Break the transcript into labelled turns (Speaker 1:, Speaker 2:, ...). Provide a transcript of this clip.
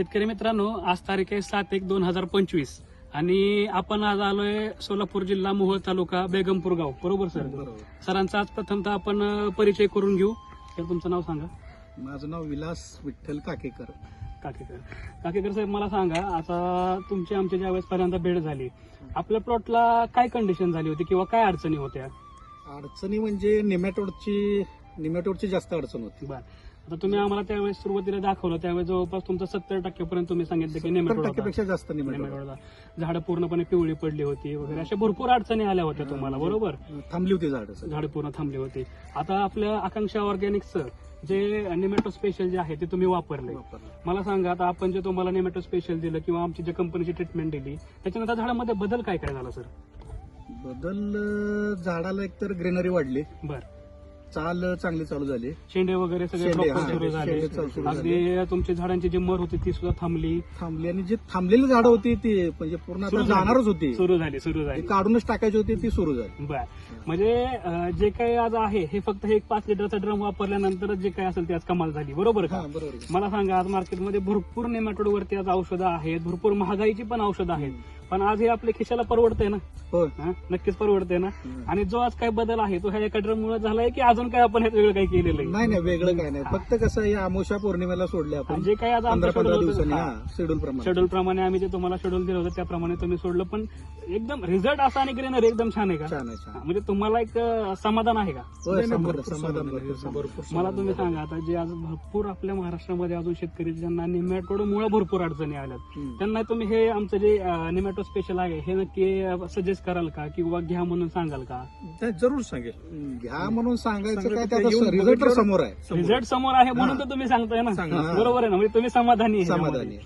Speaker 1: शेतकरी मित्रांनो आज तारीख आहे सात एक दोन हजार पंचवीस. आणि आपण आज आलोय सोलापूर जिल्हा मोहोळ तालुका बेगमपूर गाव. बरोबर सर?
Speaker 2: बरोबर
Speaker 1: सरांचा आज प्रथमतः आपण परिचय करून घेऊ. तर तुमचं नाव सांगा.
Speaker 2: माझं नाव विलास विठ्ठल काकेकर.
Speaker 1: काकेकर. काकेकर साहेब मला सांगा आता तुमची आमची ज्यावेळेस पहिल्यांदा भेट झाली आपल्या प्लॉटला काय कंडिशन झाली होती किंवा काय अडचणी होत्या?
Speaker 2: अडचणी म्हणजे निमॅटोडची निमॅटोडची जास्त अडचण होती.
Speaker 1: बर. आता तुम्ही आम्हाला त्यावेळेस सुरुवातीला दाखवलं त्यावेळेस जवळपास तुमचं सत्तर टक्क्यापर्यंत तुम्ही सांगितलं की
Speaker 2: सत्तर
Speaker 1: नेमॅटोड होता.
Speaker 2: टक्क्यापेक्षा जास्त.
Speaker 1: झाडं पूर्णपणे पिवळी पडली होती वगैरे अशा भरपूर अडचणी आल्या होत्या तुम्हाला बरोबर?
Speaker 2: थांबली होती झाडं
Speaker 1: झाडं पूर्ण थांबली होती. आता आपल्या आकांक्षा ऑर्गॅनिकचं जे नेमॅटो स्पेशल जे आहे ते तुम्ही वापरले. मला सांगा आता आपण जे तुम्हाला नेमॅटो स्पेशल दिलं किंवा आमची जे कंपनीची ट्रीटमेंट दिली त्याच्यानंतर झाडामध्ये बदल काय काय झाला सर?
Speaker 2: बदल अं, झाडाला एकतर ग्रीनरी वाढली.
Speaker 1: बर.
Speaker 2: चाल चांगली चालू झाली.
Speaker 1: शेंडे वगैरे सगळे
Speaker 2: शेंडे,
Speaker 1: प्रॉपर
Speaker 2: हा,
Speaker 1: सुरू
Speaker 2: शेंडे
Speaker 1: झाले.
Speaker 2: चालू सुरू
Speaker 1: अगदी तुमची झाडांची जी मर होती ती सुद्धा थांबली.
Speaker 2: थांबली. आणि जी थांबलेली झाडं होती ती म्हणजे पूर्ण
Speaker 1: सुरू
Speaker 2: आता
Speaker 1: झाली.
Speaker 2: जाणारच होती.
Speaker 1: सुरू झाली सुरू
Speaker 2: ती
Speaker 1: झाली
Speaker 2: काढूनच टाकायची होती ती सुरू झाली.
Speaker 1: बर. म्हणजे अं, जे काही आज आहे हे फक्त हे एक पाच लिटरचा ड्रम वापरल्यानंतरच जे काही असेल ते आज कमाल झाली. बरोबर का?
Speaker 2: हा बरोबर आहे.
Speaker 1: मला सांगा आज मार्केटमध्ये भरपूर नेमॅटोड वरती आज औषधं आहेत भरपूर महागाईची पण औषधं आहेत. पण आज हे आपल्या खिशाला परवडतंय ना?
Speaker 2: होय.
Speaker 1: हा? नक्कीच परवडतंय ना?
Speaker 2: हम्म.
Speaker 1: आणि जो आज काय बदल आहे तो ह्या एका ड्रम मुळे झालाय की अजून काय आपण ह्यात वेगळं काही केलेलं आहे
Speaker 2: नाही नाही वेगळं काय नाही. फक्त कसं या अमोशा पौर्णिमेला सोडले आपण.
Speaker 1: जे काही आज
Speaker 2: पंधरा पंधरा दिवसांनी
Speaker 1: शेड्यूल
Speaker 2: हा शेड्यूल प्रमाणे.
Speaker 1: शेड्यूल प्रमाणे आम्ही जे तुम्हाला शेड्यूल दिलं होतं त्याप्रमाणे तुम्ही सोडलं. पण एकदम रिझल्ट असा आणि ग्रेनर एकदम छान आहे का?
Speaker 2: छान आहे छान.
Speaker 1: हा, म्हणजे तुम्हाला एक अं, समाधान आहे का?
Speaker 2: होय, समाधान समाधान भरपूर
Speaker 1: मला तुम्ही सांगा आता जे आज भरपूर आपल्या महाराष्ट्रामध्ये अजून शेतकरी ज्यांना निमॅटोडमुळे भरपूर अडचणी आल्यात
Speaker 2: हम्म.
Speaker 1: त्यांना तुम्ही हे आमचं जे निमॅटो स्पेशल आहे हे नक्की सजेस्ट कराल का? किंवा घ्या म्हणून सांगाल का?
Speaker 3: नाही, जरूर सांगेल.
Speaker 2: घ्या म्हणून सांगायचं काय त्याचा रिझल्ट समोर आहे.
Speaker 1: रिझल्ट समोर आहे म्हणून तर तुम्ही सांगताय ना. बरोबर आहे ना. म्हणजे तुम्ही समाधानी आहे.
Speaker 2: समाधानी.